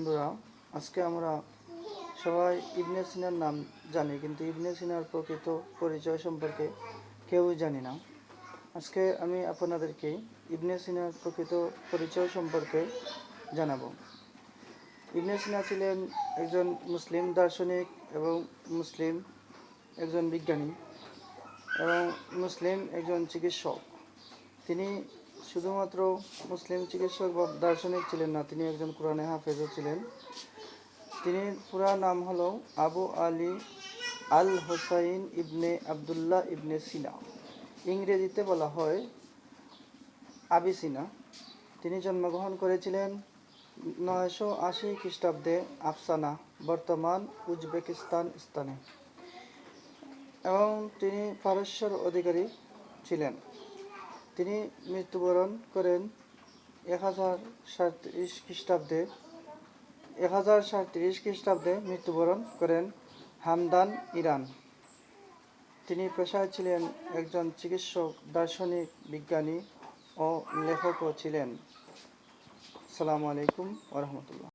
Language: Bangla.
বন্ধুরা, আজকে আমরা সবাই ইবনে সিনার নাম জানি, কিন্তু ইবনে সিনার প্রকৃত পরিচয় সম্পর্কে কেউই জানি না। আজকে আমি আপনাদেরকে ইবনে সিনার প্রকৃত পরিচয় সম্পর্কে জানাব। ইবনে সিনা ছিলেন একজন মুসলিম দার্শনিক এবং মুসলিম একজন বিজ্ঞানী এবং মুসলিম একজন চিকিৎসক। তিনি শুধুমাত্র মুসলিম চিকিৎসক বা দার্শনিক ছিলেন না, তিনি একজন কোরআনে হাফেজও ছিলেন। তিনি পুরা নাম হলো আবু আলী আল হোসাইন ইবনে আবদুল্লাহ ইবনে সিনা। ইংরেজিতে বলা হয় আবি সিনা। তিনি জন্মগ্রহণ করেছিলেন নয়শো আশি খ্রিস্টাব্দে আফসানা, বর্তমান উজবেকিস্তান স্থানে। এবং তিনি পারস্যর অধিকারী ছিলেন। তিনি মৃত্যুবরণ করেন এক হাজার সাঁত্রিশ খ্রিস্টাব্দে। এক হাজার সাঁত্রিশ খ্রিস্টাব্দে মৃত্যুবরণ করেন হামদান ইরান। তিনি পেশায় ছিলেন একজন চিকিৎসক, দার্শনিক, বিজ্ঞানী ও লেখকও ছিলেন। সালামু আলাইকুম ওরহমতুল্লাহ